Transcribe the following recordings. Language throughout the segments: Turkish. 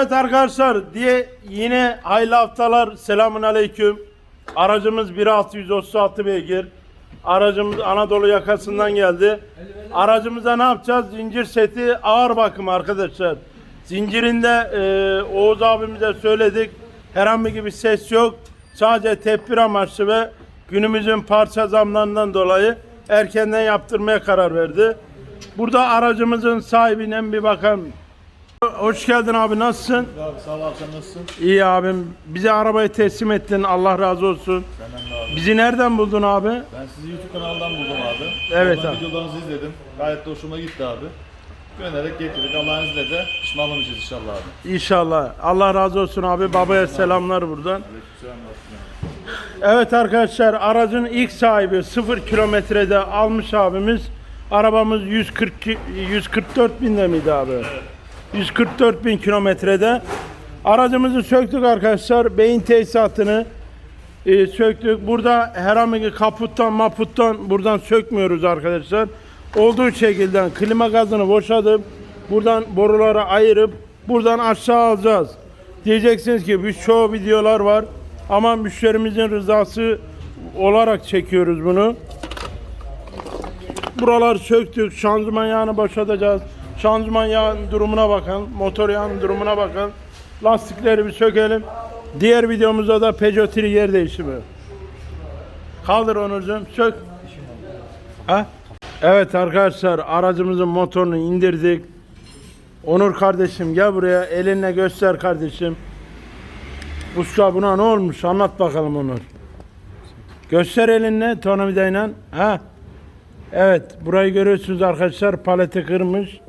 Evet arkadaşlar diye yine hayırlı haftalar selamun aleyküm. Aracımız 1636 beygir. Aracımız Anadolu yakasından geldi. Aracımıza ne yapacağız? Zincir seti ağır bakım arkadaşlar. Zincirinde e, Oğuz abimize söyledik. Herhangi bir ses yok. Sadece tedbir amaçlı ve günümüzün parça zamlarından dolayı erkenden yaptırmaya karar verdi. Burada aracımızın sahibine bir bakalım. Hoş geldin abi nasılsın? Abi sağ ol abi sen nasılsın? İyi abim. Bize arabayı teslim ettin. Allah razı olsun. Senden de abi. Bizi nereden buldun abi? Ben sizi YouTube kanalından buldum abi. Evet Oradan abi. videolarınızı izledim. Gayet de hoşuma gitti abi. Göndererek getirdik. Allah'ın izniyle de pişmanlamayacağız inşallah abi. İnşallah. Allah razı olsun abi. Babaya selamlar buradan. Aleykümselam. Evet arkadaşlar aracın ilk sahibi 0 kilometrede almış abimiz. Arabamız 140 144 binde miydi abi? 144 bin kilometrede. Aracımızı söktük arkadaşlar. Beyin tesisatını e, söktük. Burada herhangi kaputtan maputtan buradan sökmüyoruz arkadaşlar. Olduğu şekilde klima gazını boşadıp buradan boruları ayırıp buradan aşağı alacağız. Diyeceksiniz ki bir çoğu videolar var ama müşterimizin rızası olarak çekiyoruz bunu. Buralar söktük. Şanzıman yağını boşaltacağız. Şanzıman yağın durumuna bakın. Motor yağının durumuna bakın. Lastikleri bir sökelim. Diğer videomuzda da Peugeot 3 yer değişimi. Kaldır Onurcuğum. Sök. Ha? Evet arkadaşlar aracımızın motorunu indirdik. Onur kardeşim gel buraya. Elinle göster kardeşim. Usta buna ne olmuş? Anlat bakalım Onur. Göster elinle tornavidayla. Ha? Evet, burayı görüyorsunuz arkadaşlar. Paleti kırmış.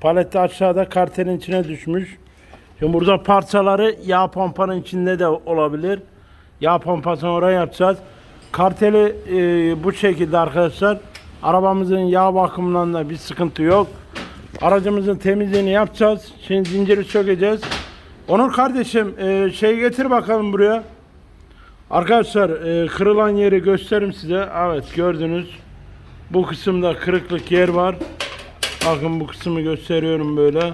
Paleti aşağıda kartelin içine düşmüş. Şimdi burada parçaları yağ pompanın içinde de olabilir. Yağ pompasını oraya yapacağız. Karteli e, bu şekilde arkadaşlar. Arabamızın yağ bakımından da bir sıkıntı yok. Aracımızın temizliğini yapacağız. Şimdi zinciri sökeceğiz. Onur kardeşim e, şey getir bakalım buraya. Arkadaşlar e, kırılan yeri gösterim size. Evet gördünüz. Bu kısımda kırıklık yer var. Bakın bu kısmı gösteriyorum böyle.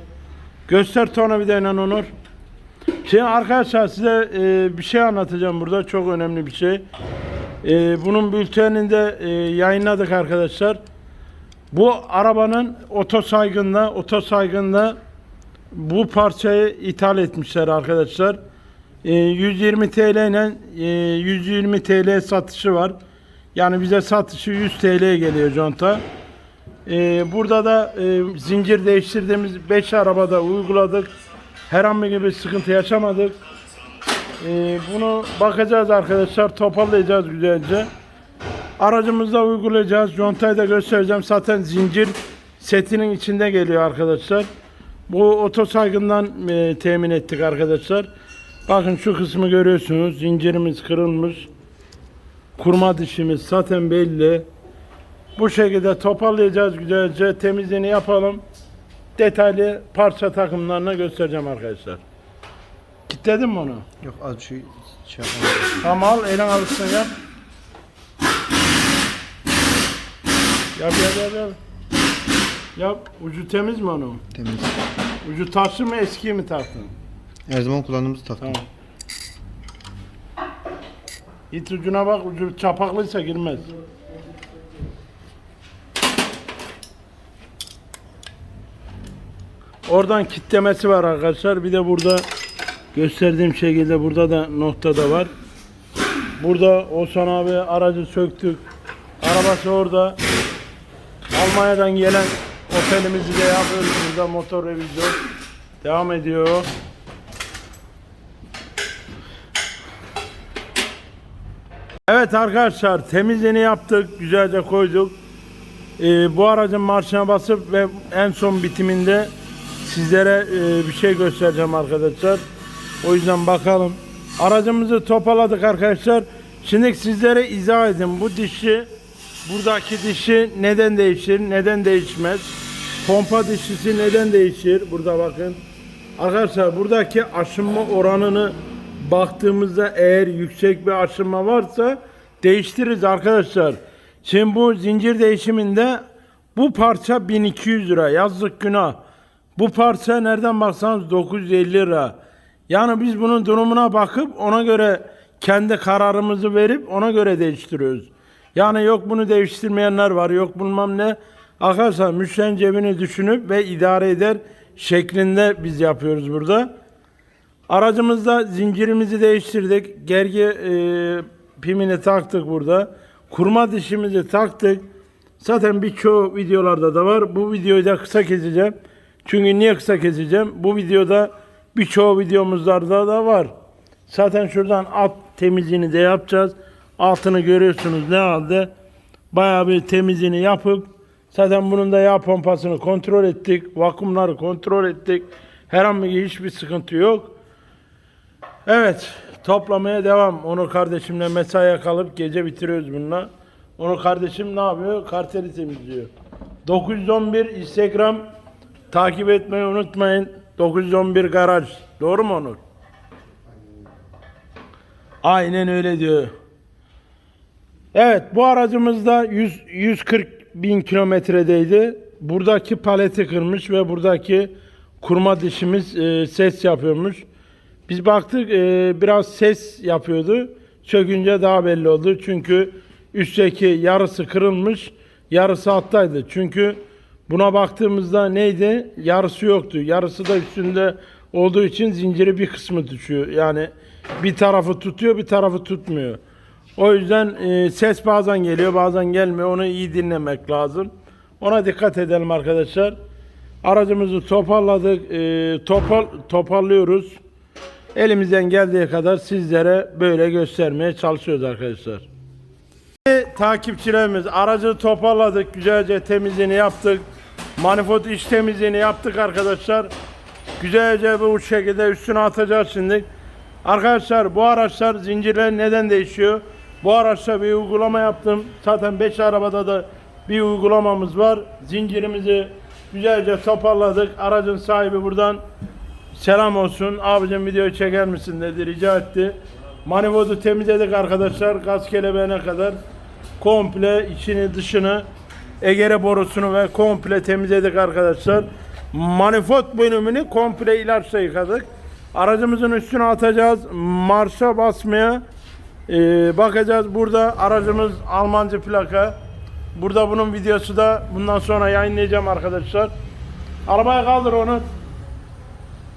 Göster tornavidayla Onur. Şimdi arkadaşlar size e, bir şey anlatacağım burada. Çok önemli bir şey. E, bunun bülteninde e, yayınladık arkadaşlar. Bu arabanın otosaygında, otosaygında bu parçayı ithal etmişler arkadaşlar. E, 120 TL ile e, 120 TL satışı var. Yani bize satışı 100 TL'ye geliyor conta. E, burada da e, zincir değiştirdiğimiz 5 arabada uyguladık. Herhangi bir sıkıntı yaşamadık. E, bunu bakacağız arkadaşlar. Toparlayacağız güzelce. Aracımızda uygulayacağız. Contayı da göstereceğim. Zaten zincir setinin içinde geliyor arkadaşlar. Bu otosaygından e, temin ettik arkadaşlar. Bakın şu kısmı görüyorsunuz. Zincirimiz kırılmış. Kurma dişimiz zaten belli. Bu şekilde toparlayacağız güzelce. Temizliğini yapalım. Detaylı parça takımlarına göstereceğim arkadaşlar. Kitledin mi onu? Yok az şey şey yapamadım. Tamam al elin alışsın yap. Yap yap yap yap. Yap. Ucu temiz mi onun? Temiz. Ucu taşlı mı eski mi taktın? Her zaman kullandığımız taktım. Tamam. İt ucuna bak ucu çapaklıysa girmez. Oradan kitlemesi var arkadaşlar. Bir de burada gösterdiğim şekilde burada da nokta da var. Burada Oğuzhan abi aracı söktük. Arabası orada. Almanya'dan gelen otelimizi de yapıyoruz burada motor revizyon. Devam ediyor. Evet arkadaşlar temizliğini yaptık. Güzelce koyduk. Ee, bu aracın marşına basıp ve en son bitiminde sizlere e, bir şey göstereceğim arkadaşlar. O yüzden bakalım. Aracımızı toparladık arkadaşlar. Şimdi sizlere izah edin. Bu dişi buradaki dişi neden değişir, neden değişmez? Pompa dişisi neden değişir? Burada bakın. Arkadaşlar buradaki aşınma oranını baktığımızda eğer yüksek bir aşınma varsa değiştiririz arkadaşlar. Şimdi bu zincir değişiminde bu parça 1200 lira yazlık günah. Bu parça nereden baksanız 950 lira. Yani biz bunun durumuna bakıp ona göre kendi kararımızı verip ona göre değiştiriyoruz. Yani yok bunu değiştirmeyenler var, yok bilmem ne. Arkadaşlar müşterinin cebini düşünüp ve idare eder şeklinde biz yapıyoruz burada. Aracımızda zincirimizi değiştirdik. Gergi e, pimini taktık burada. Kurma dişimizi taktık. Zaten birçoğu videolarda da var. Bu videoyu da kısa keseceğim. Çünkü niye kısa keseceğim? Bu videoda birçoğu videomuzlarda da var. Zaten şuradan alt temizliğini de yapacağız. Altını görüyorsunuz ne halde. Bayağı bir temizliğini yapıp zaten bunun da yağ pompasını kontrol ettik. Vakumları kontrol ettik. Herhangi hiçbir sıkıntı yok. Evet, toplamaya devam. Onu kardeşimle mesaiye kalıp gece bitiriyoruz bununla. Onu kardeşim ne yapıyor? Karteli temizliyor. 911 Instagram takip etmeyi unutmayın. 911 garaj. Doğru mu Onur? Aynen öyle diyor. Evet bu aracımızda 100, 140 bin kilometredeydi. Buradaki paleti kırmış ve buradaki kurma dişimiz e, ses yapıyormuş. Biz baktık e, biraz ses yapıyordu. Sökünce daha belli oldu. Çünkü üstteki yarısı kırılmış, yarısı alttaydı. Çünkü buna baktığımızda neydi? Yarısı yoktu. Yarısı da üstünde olduğu için zinciri bir kısmı düşüyor. Yani bir tarafı tutuyor, bir tarafı tutmuyor. O yüzden e, ses bazen geliyor, bazen gelmiyor. Onu iyi dinlemek lazım. Ona dikkat edelim arkadaşlar. Aracımızı toparladık, e, topal, toparlıyoruz. Elimizden geldiği kadar sizlere böyle göstermeye çalışıyoruz arkadaşlar. Takipçilerimiz aracı toparladık, güzelce temizliğini yaptık. Manifold iç temizliğini yaptık arkadaşlar. Güzelce bu şekilde üstüne atacağız şimdi. Arkadaşlar bu araçlar zincirler neden değişiyor? Bu araçta bir uygulama yaptım. Zaten 5 arabada da bir uygulamamız var. Zincirimizi güzelce toparladık. Aracın sahibi buradan selam olsun. Abicim videoyu çeker misin dedi rica etti. Manifoldu temizledik arkadaşlar. Gaz kelebeğine kadar komple içini dışını egere borusunu ve komple temizledik arkadaşlar. Manifold bölümünü komple ilaçla yıkadık. Aracımızın üstüne atacağız. Marşa basmaya ee, bakacağız. Burada aracımız Almancı plaka. Burada bunun videosu da bundan sonra yayınlayacağım arkadaşlar. Arabaya kaldır onu.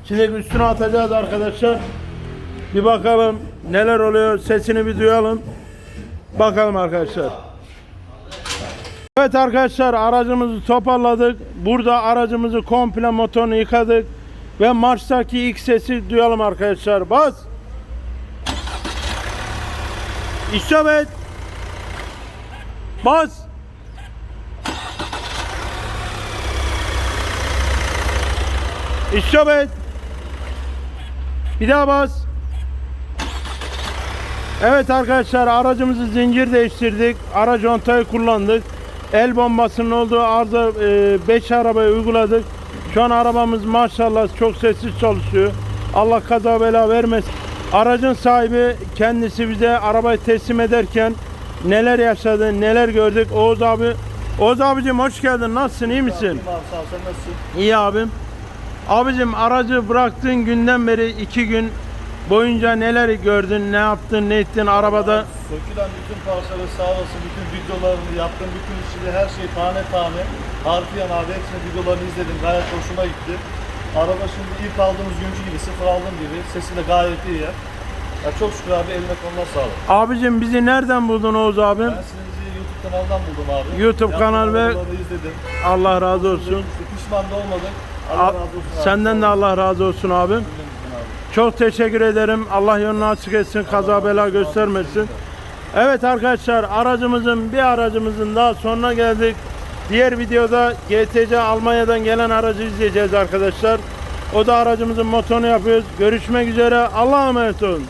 Şimdi üstüne atacağız arkadaşlar. Bir bakalım neler oluyor. Sesini bir duyalım. Bakalım arkadaşlar. Evet arkadaşlar aracımızı toparladık. Burada aracımızı komple motorunu yıkadık. Ve marştaki ilk sesi duyalım arkadaşlar. Bas. İsabet. Bas. İsabet. Bir daha bas. Evet arkadaşlar aracımızı zincir değiştirdik. Aracı contayı kullandık. El bombasının olduğu arıza 5 arabayı uyguladık. Şu an arabamız maşallah çok sessiz çalışıyor. Allah kaza bela vermesin. Aracın sahibi kendisi bize arabayı teslim ederken neler yaşadı, neler gördük. Oğuz abi, Oğuz abicim hoş geldin. Nasılsın, iyi misin? Abi sağ ol sen nasılsın? İyi abim. Abicim aracı bıraktığın günden beri iki gün boyunca neler gördün, ne yaptın, ne ettin arabada? Sökülen bütün parçaları sağ olasın, bütün videolarını yaptım, bütün işleri, her şeyi tane tane. Harfiyen abi hepsini videolarını izledim, gayet hoşuma gitti. Araba şimdi ilk aldığımız günkü gibi, sıfır aldığım gibi, sesi de gayet iyi ya. ya çok şükür abi eline konular sağlık. Abicim bizi nereden buldun Oğuz abim? Ben sizi YouTube kanalından buldum abi. YouTube Yaptığım kanal ve- videoları izledim. Allah razı olsun. Pişman da olmadık. Allah razı olsun abi. Senden de Allah razı olsun abim. Çok teşekkür ederim. Allah yolunu açık etsin, kaza bela göstermesin. Evet arkadaşlar aracımızın bir aracımızın daha sonuna geldik. Diğer videoda GTC Almanya'dan gelen aracı izleyeceğiz arkadaşlar. O da aracımızın motorunu yapıyoruz. Görüşmek üzere. Allah'a emanet olun.